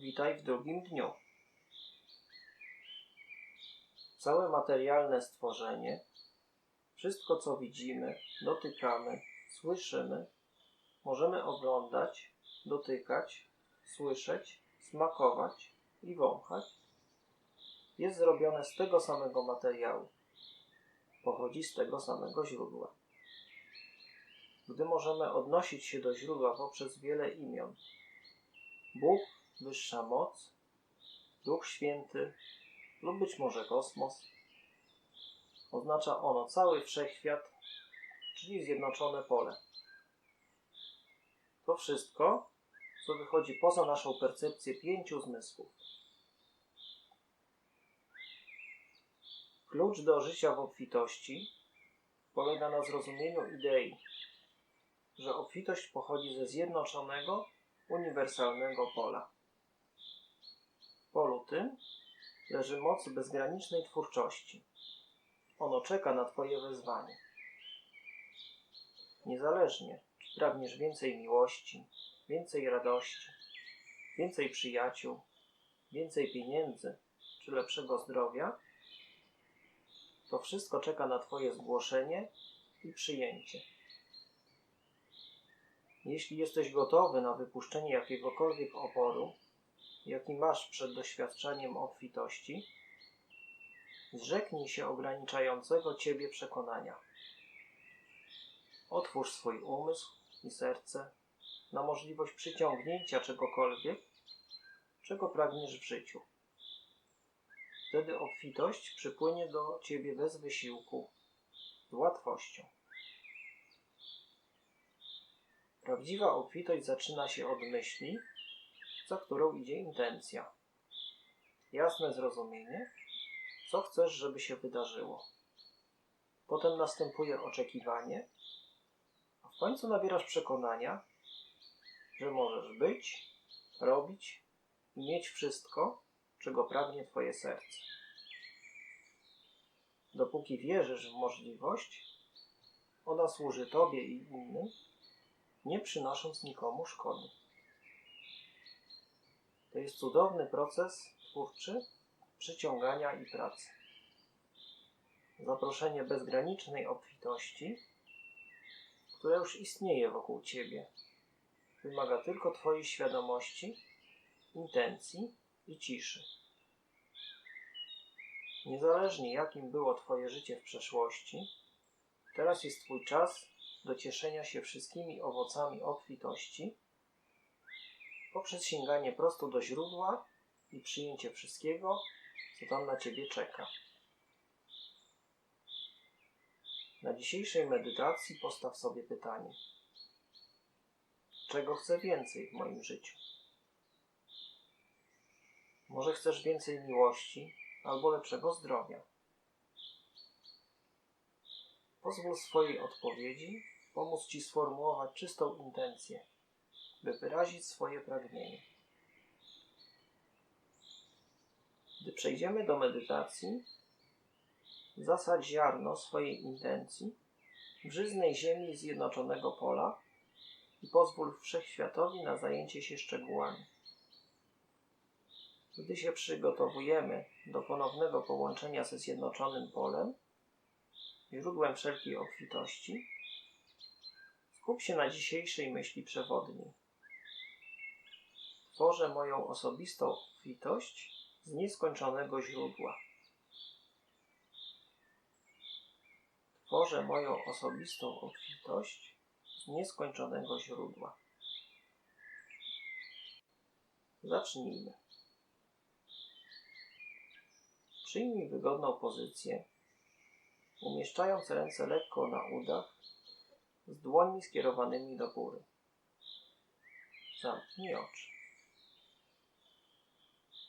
Witaj w drugim dniu. Całe materialne stworzenie, wszystko co widzimy, dotykamy, słyszymy, możemy oglądać, dotykać, słyszeć, smakować i wąchać, jest zrobione z tego samego materiału. Pochodzi z tego samego źródła. Gdy możemy odnosić się do źródła poprzez wiele imion, Bóg, wyższa moc, Duch Święty lub być może kosmos. Oznacza ono cały wszechświat, czyli zjednoczone pole. To wszystko, co wychodzi poza naszą percepcję pięciu zmysłów. Klucz do życia w obfitości polega na zrozumieniu idei, że obfitość pochodzi ze zjednoczonego, uniwersalnego pola. Tym leży moc bezgranicznej twórczości. Ono czeka na Twoje wezwanie. Niezależnie, czy pragniesz więcej miłości, więcej radości, więcej przyjaciół, więcej pieniędzy czy lepszego zdrowia, to wszystko czeka na Twoje zgłoszenie i przyjęcie. Jeśli jesteś gotowy na wypuszczenie jakiegokolwiek oporu, jaki masz przed doświadczeniem obfitości, zrzeknij się ograniczającego Ciebie przekonania. Otwórz swój umysł i serce na możliwość przyciągnięcia czegokolwiek, czego pragniesz w życiu. Wtedy obfitość przypłynie do Ciebie bez wysiłku, z łatwością. Prawdziwa obfitość zaczyna się od myśli, za którą idzie intencja. Jasne zrozumienie, co chcesz, żeby się wydarzyło. Potem następuje oczekiwanie, a w końcu nabierasz przekonania, że możesz być, robić i mieć wszystko, czego pragnie Twoje serce. Dopóki wierzysz w możliwość, ona służy Tobie i innym, nie przynosząc nikomu szkody. To jest cudowny proces twórczy przyciągania i pracy. Zaproszenie bezgranicznej obfitości, która już istnieje wokół Ciebie, wymaga tylko Twojej świadomości, intencji i ciszy. Niezależnie jakim było Twoje życie w przeszłości, teraz jest Twój czas do cieszenia się wszystkimi owocami obfitości poprzez sięganie prosto do źródła i przyjęcie wszystkiego, co tam na Ciebie czeka. Na dzisiejszej medytacji postaw sobie pytanie: czego chcę więcej w moim życiu? Może chcesz więcej miłości albo lepszego zdrowia? Pozwól swojej odpowiedzi pomóc Ci sformułować czystą intencję, by wyrazić swoje pragnienie. Gdy przejdziemy do medytacji, zasadź ziarno swojej intencji w żyznej ziemi zjednoczonego pola i pozwól wszechświatowi na zajęcie się szczegółami. Gdy się przygotowujemy do ponownego połączenia ze zjednoczonym polem, źródłem wszelkiej obfitości, skup się na dzisiejszej myśli przewodniej. Tworzę moją osobistą obfitość z nieskończonego źródła. Tworzę moją osobistą obfitość z nieskończonego źródła. Zacznijmy. Przyjmij wygodną pozycję, umieszczając ręce lekko na udach, z dłońmi skierowanymi do góry. Zamknij oczy.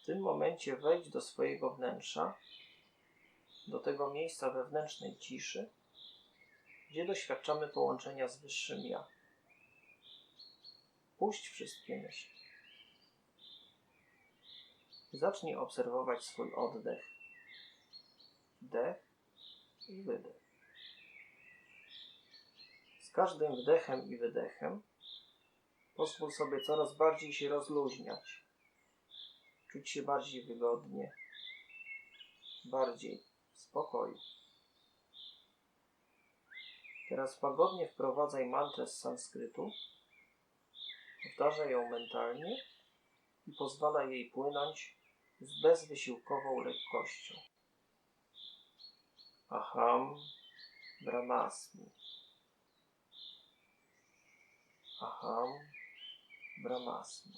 Tym momencie wejdź do swojego wnętrza, do tego miejsca wewnętrznej ciszy, gdzie doświadczamy połączenia z Wyższym Ja. Puść wszystkie myśli. Zacznij obserwować swój oddech, wdech i wydech. Z każdym wdechem i wydechem pozwól sobie coraz bardziej się rozluźniać, czuć się bardziej wygodnie, bardziej w spokoju. Teraz łagodnie wprowadzaj mantrę z sanskrytu, powtarzaj ją mentalnie i pozwalaj jej płynąć z bezwysiłkową lekkością. Aham Brahmasmi. Aham Brahmasmi.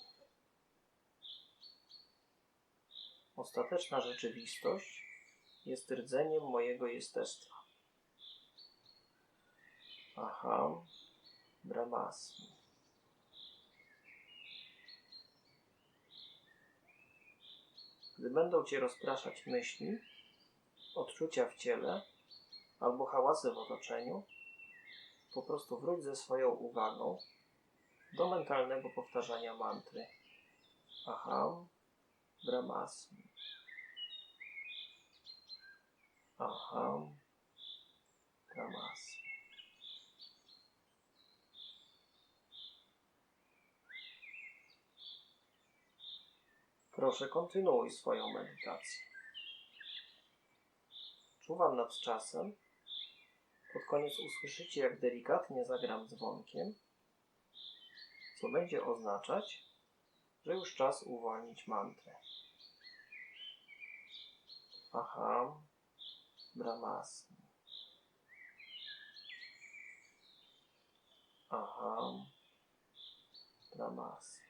Ostateczna rzeczywistość jest rdzeniem mojego jestestwa. Aham Brahmasmi. Gdy będą cię rozpraszać myśli, odczucia w ciele albo hałasy w otoczeniu, po prostu wróć ze swoją uwagą do mentalnego powtarzania mantry. Aham Brahmasmi. Aham Brahmasmi. Proszę, kontynuuj swoją medytację. Czuwam nad czasem. Pod koniec usłyszycie, jak delikatnie zagram dzwonkiem, co będzie oznaczać, że już czas uwolnić mantrę. Aham Brahmasmi. Aham Brahmasmi.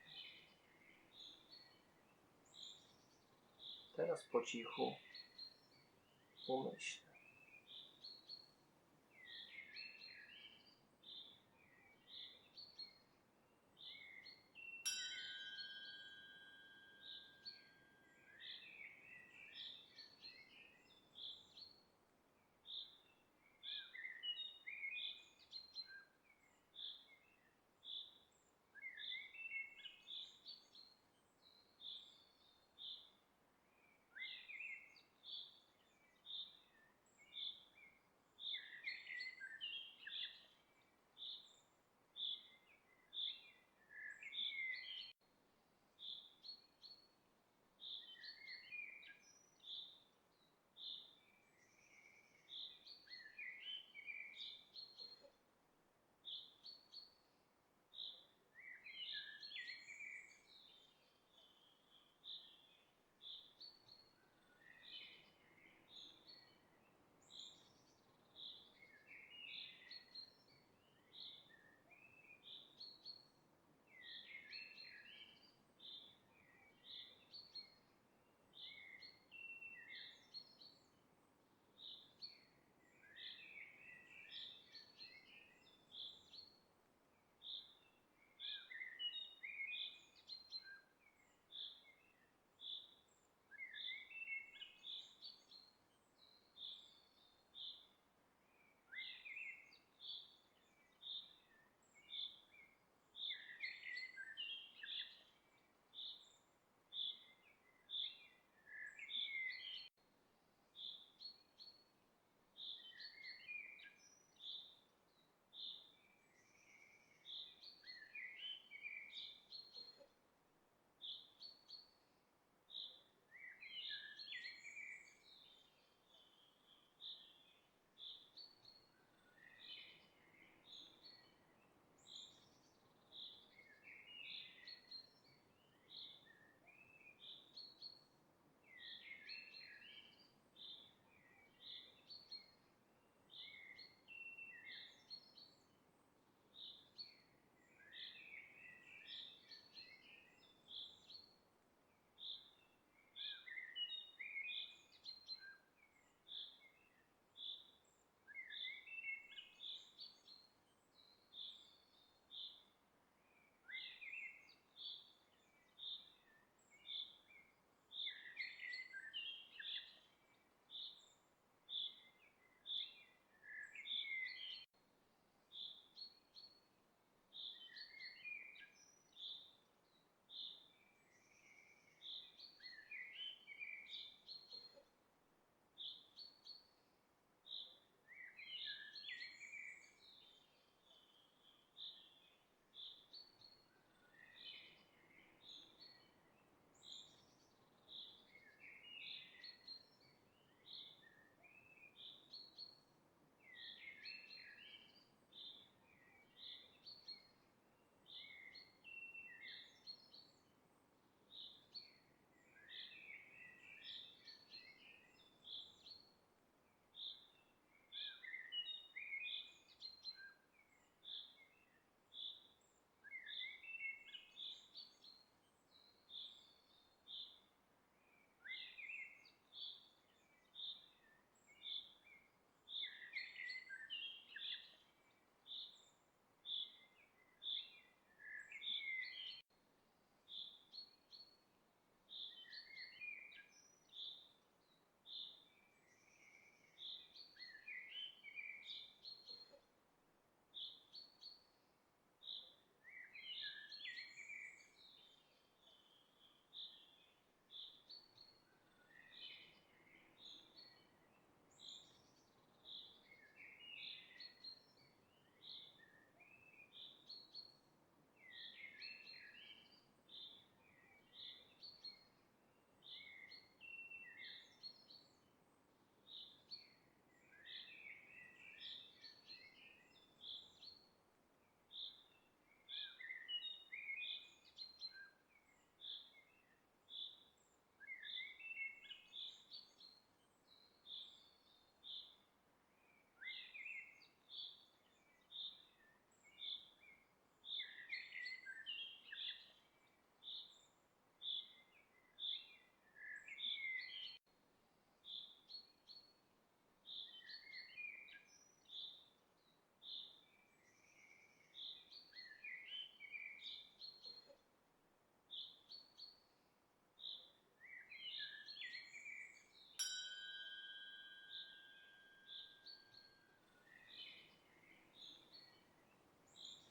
Teraz po cichu umyśl.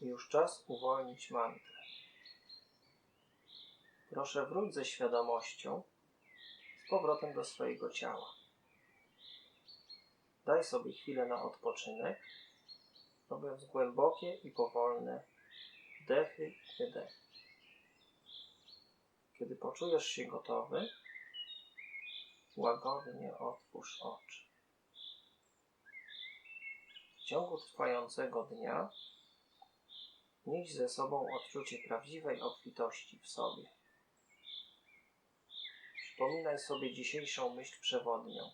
Już czas uwolnić mantrę. Proszę wróć ze świadomością z powrotem do swojego ciała. Daj sobie chwilę na odpoczynek, robiąc głębokie i powolne wdechy i wydechy. Kiedy poczujesz się gotowy, łagodnie otwórz oczy. W ciągu trwającego dnia nieś ze sobą odczucie prawdziwej obfitości w sobie. Przypominaj sobie dzisiejszą myśl przewodnią.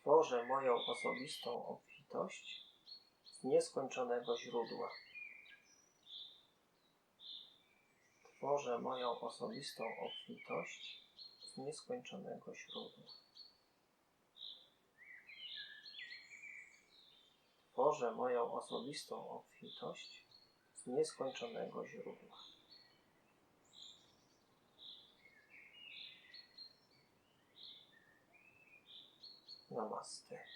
Tworzę moją osobistą obfitość z nieskończonego źródła. Tworzę moją osobistą obfitość z nieskończonego źródła. Tworzę moją osobistą obfitość z nieskończonego źródła. Namaste.